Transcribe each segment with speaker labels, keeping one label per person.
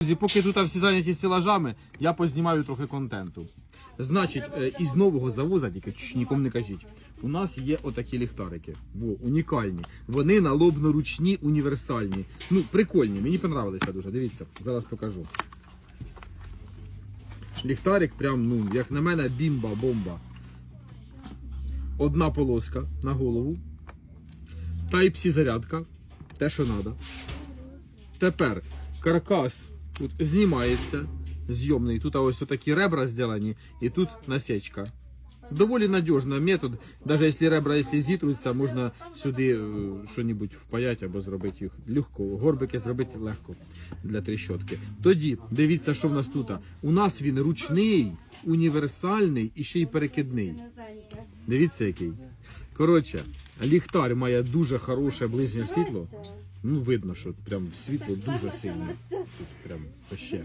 Speaker 1: Друзі, поки тут всі зайняті стелажами, я познімаю трохи контенту. Значить, е, із нового завоза, тільки нікому не кажіть. У нас є отакі ліхтарики. Во, унікальні. Вони налобно-ручні, універсальні. Ну, прикольні, мені понравилися дуже. Дивіться, зараз покажу. Ліхтарик, прям, ну, як на мене, бімба, бомба. Одна полоска на голову. Type-C зарядка. Те, що треба. Тепер каркас тут знімається, зйомний. Тут ось такі ребра зроблені, і тут насечка. Доволі надіжний метод. Навіть якщо ребра якщо зітруються, можна сюди е, що-небудь впаяти або зробити їх легко. Горбики зробити легко для тріщотки. Тоді дивіться, що в нас тут. У нас він ручний, універсальний і ще й перекидний. Дивіться який. Коротше, ліхтар має дуже хороше ближнє світло. Ну, видно, що прям світло дуже сильне. Тут прям ще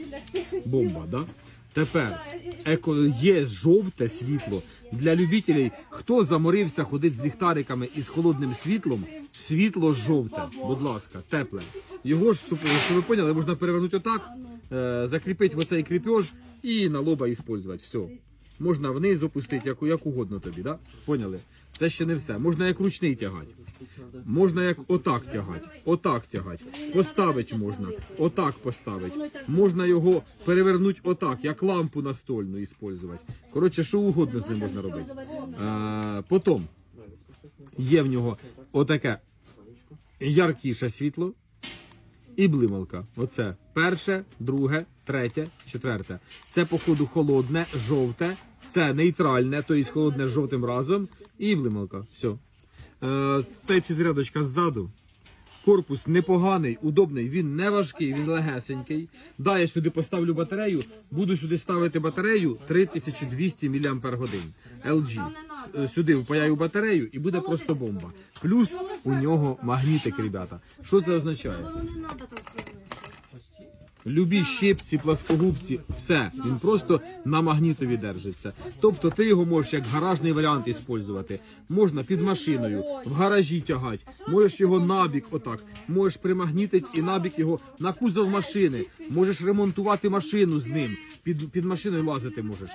Speaker 1: бомба, да? Тепер еко є жовте світло для любителів. Хто заморився ходити з ліхтариками і з холодним світлом, світло жовте, будь ласка, тепле. Його ж, щоб, щоб ви поняли, можна перевернути отак, е, закріпити в оцей кріпеж і на лоба використовувати. Все. Можна вниз опустити, як, як угодно тобі, да? Поняли? Це ще не все. Можна як ручний тягати. Можна як отак тягати, отак тягати. Поставити можна, отак поставити. Можна його перевернути отак, як лампу настольну використовувати. Коротше, що угодно з ним можна робити. Е, потім є в нього отаке яркіше світло і блималка. Оце перше, друге, третє, четверте. Це, походу, холодне, жовте, це нейтральне, тобто холодне з жовтим разом, і блималка. Все. Е, Тайпсі зарядочка ззаду. Корпус непоганий, удобний, він не важкий, він легесенький. Да, я сюди поставлю батарею, буду сюди ставити батарею 3200 мАч. LG. Е, Сюди впаяю батарею і буде просто бомба. Плюс у нього магнітик, ребята. Що це означає?
Speaker 2: Воно не треба там все.
Speaker 1: Любі щипці, пласкогубці, все. Він просто на магнітові держиться. Тобто ти його можеш як гаражний варіант використовувати. Можна під машиною, в гаражі тягати, можеш його набік отак, можеш примагнітити і набік його на кузов машини, можеш ремонтувати машину з ним, під, під машиною лазити можеш,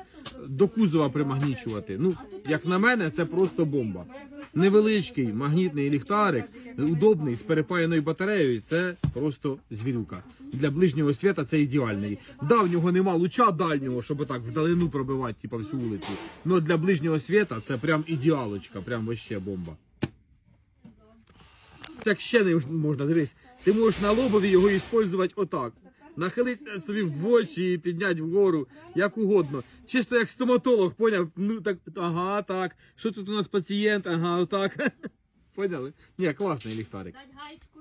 Speaker 1: до кузова примагнічувати. Ну, як на мене, це просто бомба. Невеличкий магнітний ліхтарик, удобний з перепаяною батареєю. Це просто звірюка. Для ближнього світа це ідеальний. Да, в нього нема луча дальнього, щоб так вдалину пробивати, типа всю вулицю. Но для ближнього світа це прям ідеалочка, прям вообще бомба. Так ще не можна, дивись. Ти можеш на лобові його використовувати отак. Нахилитися собі в очі і підняти вгору, як угодно. Чисто як стоматолог, поняв? Ну так, ага, так. Що тут у нас пацієнт? Ага, отак. Поняли? Ні, класний ліхтарик.
Speaker 2: Дать гайку